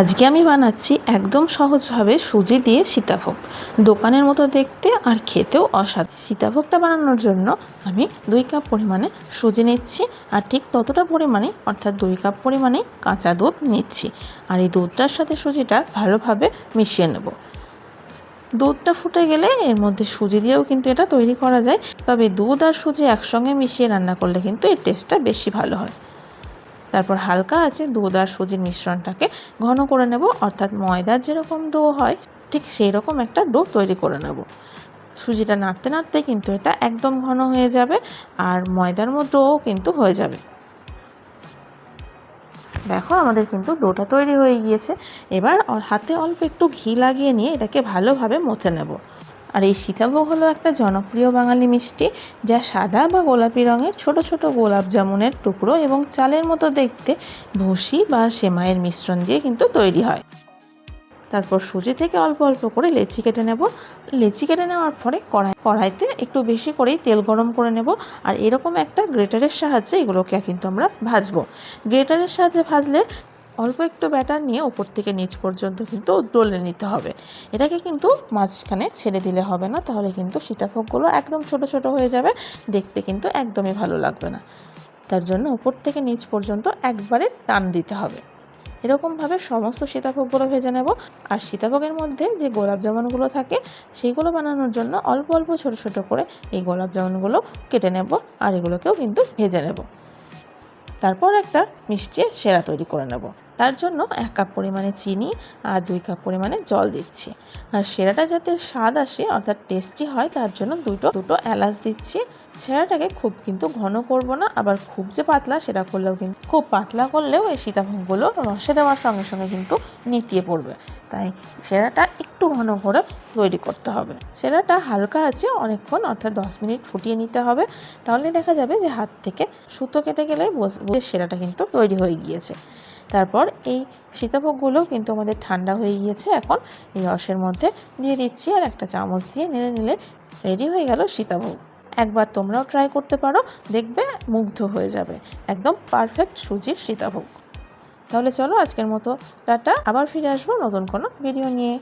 আজকে আমি বানাচ্ছি একদম সহজভাবে সুজি দিয়ে সীতাভোগ। দোকানের মতো দেখতে আর খেতেও অসাধ সীতাভোগটা বানানোর জন্য আমি দুই কাপ পরিমাণে সুজি নিচ্ছি আর ঠিক ততটা পরিমাণে, অর্থাৎ দুই কাপ পরিমাণে কাঁচা দুধ নিচ্ছি। আর এই দুধটার সাথে সুজিটা ভালোভাবে মিশিয়ে নেব। দুধটা ফুটে গেলে এর মধ্যে সুজি দিয়েও কিন্তু এটা তৈরি করা যায়। তবে দুধ আর সুজি একসঙ্গে মিশিয়ে রান্না করলে কিন্তু এর টেস্টটা বেশি ভালো হয়। তারপর হালকা আছে দুধ আর সুজির মিশ্রণটাকে ঘন করে নেব, অর্থাৎ ময়দার যেরকম ডো হয়, ঠিক সেই রকম একটা ডো তৈরি করে নেব। সুজিটা নাড়তে নাড়তে কিন্তু এটা একদম ঘন হয়ে যাবে আর ময়দার মধ্যেও কিন্তু হয়ে যাবে। দেখো আমাদের কিন্তু ডোটা তৈরি হয়ে গিয়েছে। এবার হাতে অল্প একটু ঘি লাগিয়ে নিয়ে এটাকে ভালোভাবে মথে নেব। আর এই সীতাভোগ হলো একটা জনপ্রিয় বাঙালি মিষ্টি, যা সাদা বা গোলাপি রঙের ছোট ছোট গোলাপ জামুনের টুকরো এবং চালের মতো দেখতে ভুসি বা সেমাইয়ের মিশ্রণ দিয়ে কিন্তু তৈরি হয়। তারপর সুজি থেকে অল্প অল্প করে লেচি কেটে নেব। লেচি কেটে নেওয়ার পরে কড়াই, কড়াইতে একটু বেশি করেই তেল গরম করে নেব আর এরকম একটা গ্রেটারের সাহায্যে এগুলোকে কিন্তু আমরা ভাজবো। গ্রেটারের সাহায্যে ভাজলে অল্প একটু ব্যাটার নিয়ে ওপর থেকে নিচ পর্যন্ত কিন্তু ডলে নিতে হবে। এটাকে কিন্তু মাঝখানে ছেড়ে দিলে হবে না, তাহলে কিন্তু সীতাভোগগুলো একদম ছোট ছোট হয়ে যাবে, দেখতে কিন্তু একদমই ভালো লাগবে না। তার জন্য উপর থেকে নিচ পর্যন্ত একবারে টান দিতে হবে। এরকমভাবে সমস্ত সীতাভোগগুলো ভেজে নেব। আর সীতাভোগের মধ্যে যে গোলাপ জামুনগুলো থাকে সেইগুলো বানানোর জন্য অল্প অল্প ছোট ছোট করে এই গোলাপ জামুনগুলো কেটে নেব আর এগুলোকেও কিন্তু ভেজে নেব। তারপর একটা মিষ্টি সেরা তৈরি করে নেব। তার জন্য এক কাপ পরিমাণে চিনি আর দুই কাপ পরিমাণে জল দিচ্ছি। আর সেরাটা যাতে স্বাদ আসে, অর্থাৎ টেস্টি হয়, তার জন্য দুটো দুটো এলাচ দিচ্ছি। সেরাটাকে খুব কিন্তু ঘন করব না, আবার খুব যে পাতলা সেটা করলেও কিন্তু খুব পাতলা করলেও এই সীতাভোগগুলো রসে দেওয়ার সঙ্গে সঙ্গে কিন্তু নেতিয়ে পড়বে। তাই সেরাটা একটু ঘন করে তৈরি করতে হবে। সেরাটা হালকা আছে, অনেকক্ষণ, অর্থাৎ দশ মিনিট ফুটিয়ে নিতে হবে। তাহলে দেখা যাবে যে হাত থেকে সুতো কেটে গেলে সেরাটা কিন্তু তৈরি হয়ে গিয়েছে। তারপর এই সীতাভোগগুলো কিন্তু আমাদের ঠান্ডা হয়ে গিয়েছে, এখন এই রসের মধ্যে দিয়ে দিচ্ছি আর একটা চামচ দিয়ে নেড়ে নিলে রেডি হয়ে গেল সীতাভোগ। একবার তোমরাও ট্রাই করতে পারো, দেখবে মুগ্ধ হয়ে যাবে। একদম পারফেক্ট সুজির সীতাভোগ। তাহলে চলো আজকের মতো টাটা, আবার ফিরে আসব নতুন কোনো ভিডিও নিয়ে।